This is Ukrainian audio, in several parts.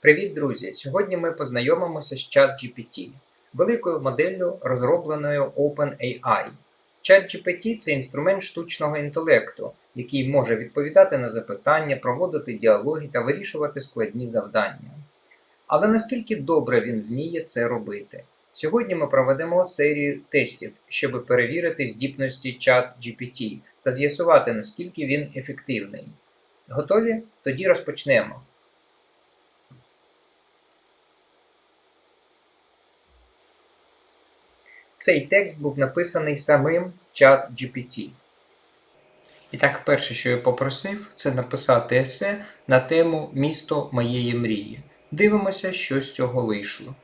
Привіт, друзі! Сьогодні ми познайомимося з ChatGPT, великою моделлю, розробленою OpenAI. ChatGPT – це інструмент штучного інтелекту, який може відповідати на запитання, проводити діалоги та вирішувати складні завдання. Але наскільки добре він вміє це робити? Сьогодні ми проведемо серію тестів, щоб перевірити здібності ChatGPT та з'ясувати, наскільки він ефективний. Готові? Тоді розпочнемо. Цей текст був написаний самим ChatGPT. І так, перше, що я попросив, це написати есе на тему Місто моєї мрії. Дивимося, що з цього вийшло.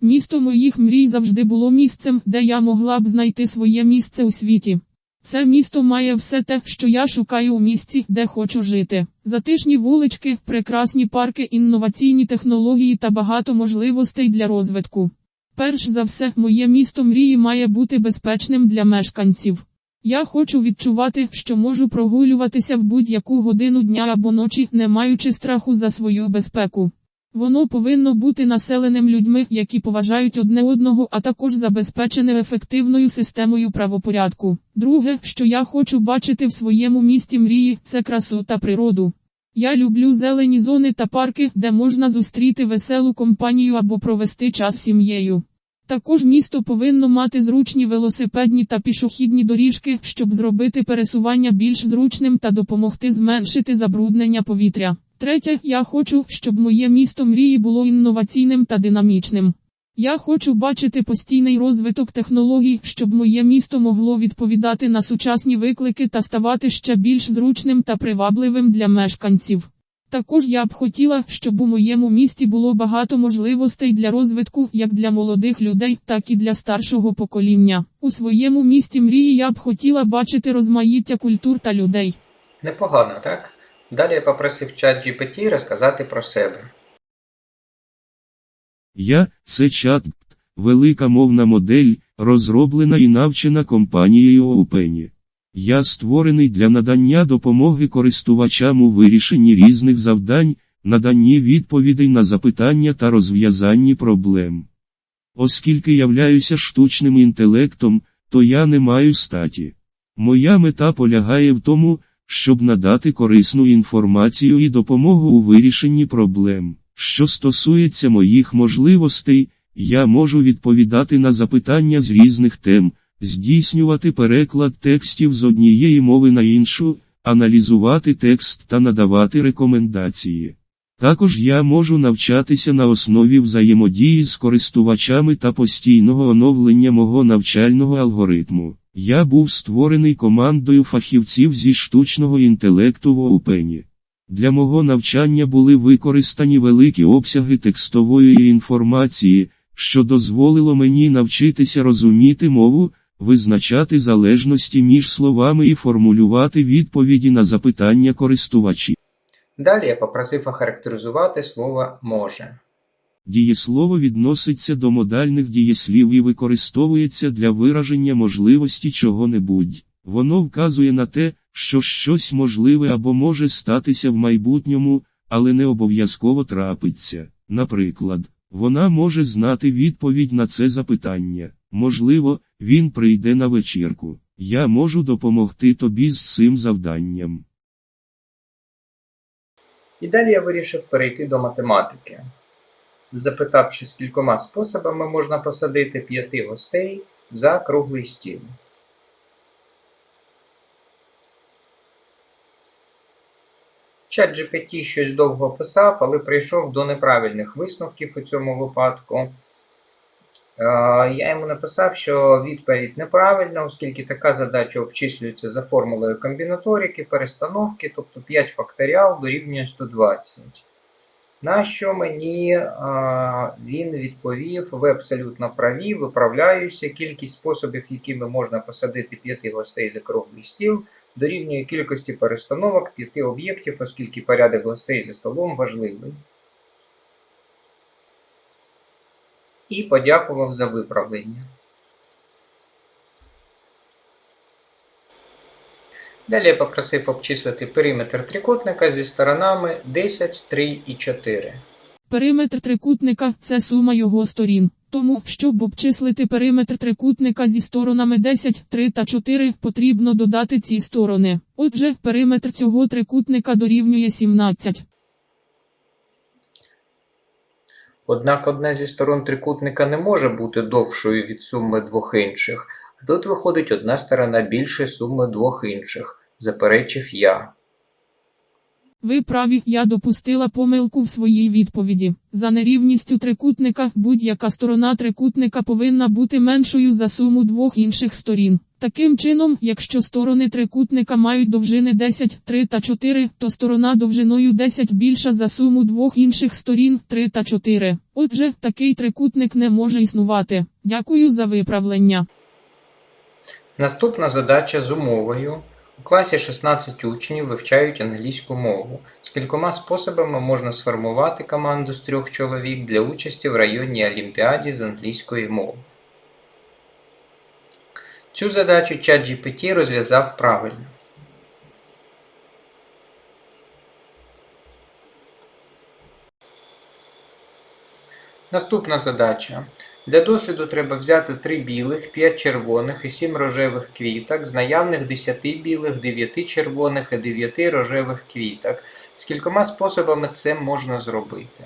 Місто моїх мрій завжди було місцем, де я могла б знайти своє місце у світі. Це місто має все те, що я шукаю у місці, де хочу жити. Затишні вулички, прекрасні парки, інноваційні технології та багато можливостей для розвитку. Перш за все, моє місто мрії має бути безпечним для мешканців. Я хочу відчувати, що можу прогулюватися в будь-яку годину дня або ночі, не маючи страху за свою безпеку. Воно повинно бути населеним людьми, які поважають одне одного, а також забезпечене ефективною системою правопорядку. Друге, що я хочу бачити в своєму місті мрії, це красу та природу. Я люблю зелені зони та парки, де можна зустріти веселу компанію або провести час з сім'єю. Також місто повинно мати зручні велосипедні та пішохідні доріжки, щоб зробити пересування більш зручним та допомогти зменшити забруднення повітря. Третє, я хочу, щоб моє місто мрії було інноваційним та динамічним. Я хочу бачити постійний розвиток технологій, щоб моє місто могло відповідати на сучасні виклики та ставати ще більш зручним та привабливим для мешканців. Також я б хотіла, щоб у моєму місті було багато можливостей для розвитку як для молодих людей, так і для старшого покоління. У своєму місті мрії я б хотіла бачити розмаїття культур та людей. Непогано, так? Далі я попросив ChatGPT розказати про себе. Я це чат, велика мовна модель, розроблена і навчена компанією OpenAI. Я створений для надання допомоги користувачам у вирішенні різних завдань, наданні відповідей на запитання та розв'язанні проблем. Оскільки являюся штучним інтелектом, то я не маю статі. Моя мета полягає в тому, щоб надати корисну інформацію і допомогу у вирішенні проблем. Що стосується моїх можливостей, я можу відповідати на запитання з різних тем, здійснювати переклад текстів з однієї мови на іншу, аналізувати текст та надавати рекомендації. Також я можу навчатися на основі взаємодії з користувачами та постійного оновлення мого навчального алгоритму. Я був створений командою фахівців зі штучного інтелекту в OpenAI. Для мого навчання були використані великі обсяги текстової інформації, що дозволило мені навчитися розуміти мову, визначати залежності між словами і формулювати відповіді на запитання користувачів. Далі я попросив охарактеризувати слово може. Дієслово відноситься до модальних дієслів і використовується для вираження можливості чого-небудь. Воно вказує на те, що щось можливе або може статися в майбутньому, але не обов'язково трапиться. Наприклад, вона може знати відповідь на це запитання. Можливо, він прийде на вечірку. Я можу допомогти тобі з цим завданням. І далі я вирішив перейти до математики. Запитавши, скількома способами можна посадити п'яти гостей за круглий стіл. ChatGPT щось довго писав, але прийшов до неправильних висновків у цьому випадку. Е, Я йому написав, що відповідь неправильна, оскільки така задача обчислюється за формулою комбінаторики, перестановки, тобто 5 факторіал дорівнює 120. На що мені він відповів: ви абсолютно праві, виправляюся. Кількість способів, якими можна посадити п'яти гостей за круглий стіл, дорівнює кількості перестановок п'яти об'єктів, оскільки порядок гостей за столом важливий. І подякував за виправлення. Далі я попросив обчислити периметр трикутника зі сторонами 10, 3 і 4. Периметр трикутника це сума його сторін. Тому, щоб обчислити периметр трикутника зі сторонами 10, 3 та 4, потрібно додати ці сторони. Отже, периметр цього трикутника дорівнює 17. Однак одна зі сторон трикутника не може бути довшою від суми двох інших, тут виходить одна сторона більше суми двох інших, заперечив я. Ви праві, я допустила помилку в своїй відповіді. За нерівністю трикутника будь-яка сторона трикутника повинна бути меншою за суму двох інших сторін. Таким чином, якщо сторони трикутника мають довжини 10, 3 та 4, то сторона довжиною 10 більша за суму двох інших сторін 3 та 4. Отже, такий трикутник не може існувати. Дякую за виправлення. Наступна задача з умовою. У класі 16 учнів вивчають англійську мову. З кількома способами можна сформувати команду з трьох чоловік для участі в районній олімпіаді з англійської мови. Цю задачу ChatGPT розв'язав правильно. Наступна задача. Для досліду треба взяти 3 білих, 5 червоних і 7 рожевих квіток з наявних 10 білих, 9 червоних і 9 рожевих квіток. З кількома способами це можна зробити.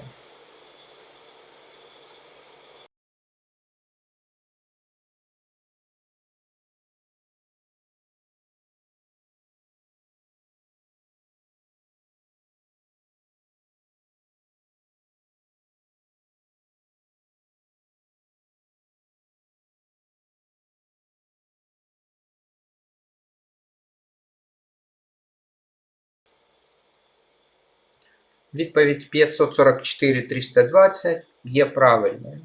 Відповідь 544 320 є правильною.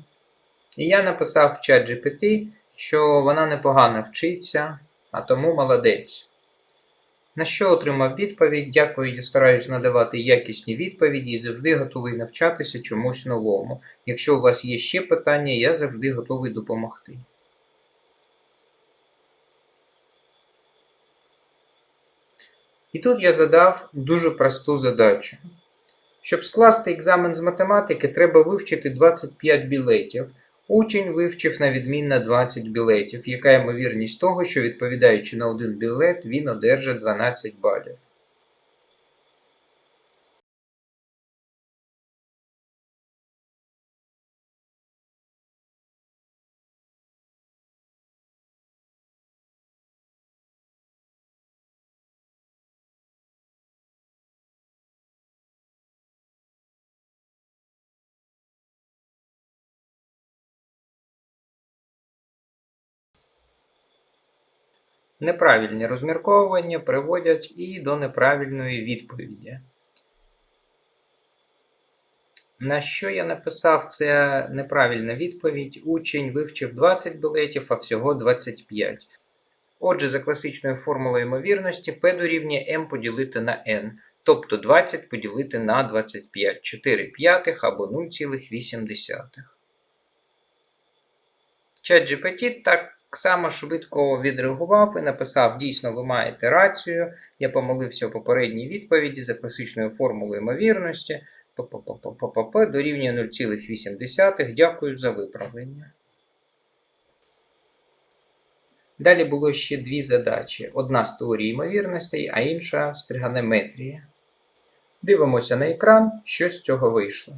І я написав в чат GPT, що вона непогано вчиться, а тому молодець. На що отримав відповідь? Дякую, я стараюсь надавати якісні відповіді і завжди готовий навчатися чомусь новому. Якщо у вас є ще питання, я завжди готовий допомогти. І тут я задав дуже просту задачу. Щоб скласти екзамен з математики, треба вивчити 25 білетів. Учень вивчив на відмінно 20 білетів. Яка ймовірність того, що відповідаючи на один білет, він одержить 12 балів? Неправильні розмірковування приводять і до неправильної відповіді. На що я написав це неправильна відповідь? Учень вивчив 20 білетів, а всього 25. Отже, за класичною формулою ймовірності P дорівнює m поділити на n, тобто 20 поділити на 25, 4 п'ятих або 0,8. ChatGPT так само швидко відреагував і написав: дійсно, ви маєте рацію. Я помилився у попередній відповіді за класичною формулою ймовірності. ППП дорівнює 0,8. Дякую за виправлення. Далі було ще дві задачі: одна з теорії ймовірностей, а інша з тригонометрії. Дивимося на екран, що з цього вийшло.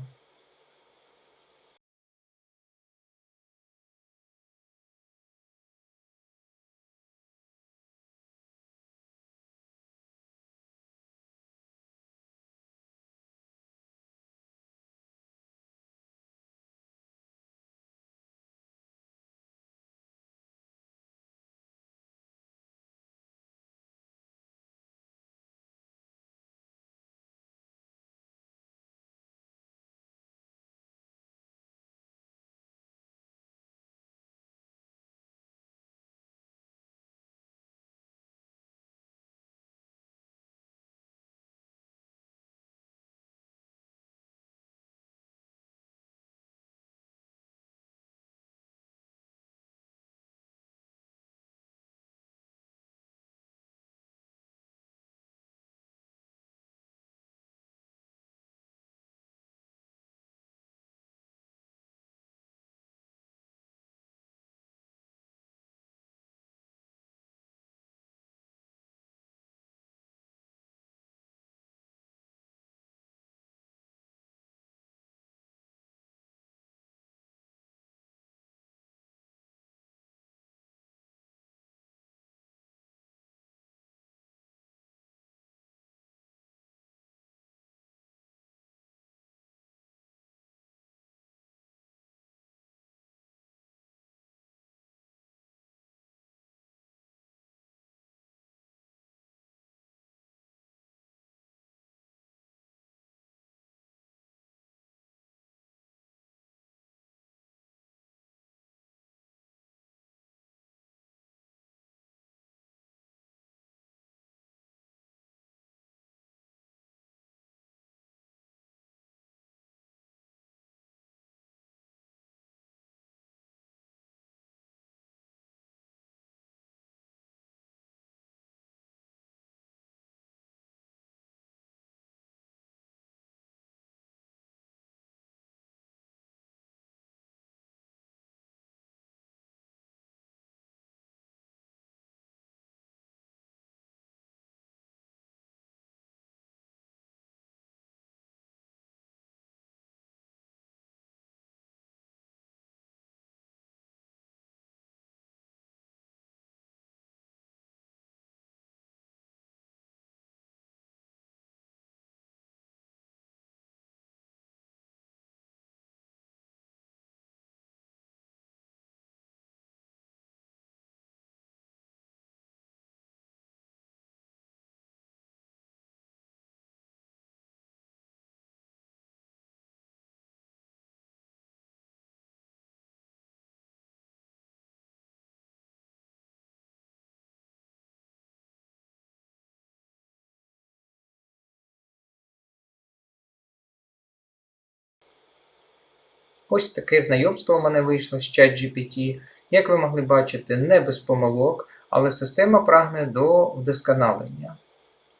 Ось таке знайомство у мене вийшло з ChatGPT. Як ви могли бачити, не без помилок, але система прагне до вдосконалення.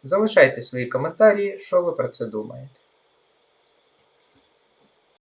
Залишайте свої коментарі, що ви про це думаєте.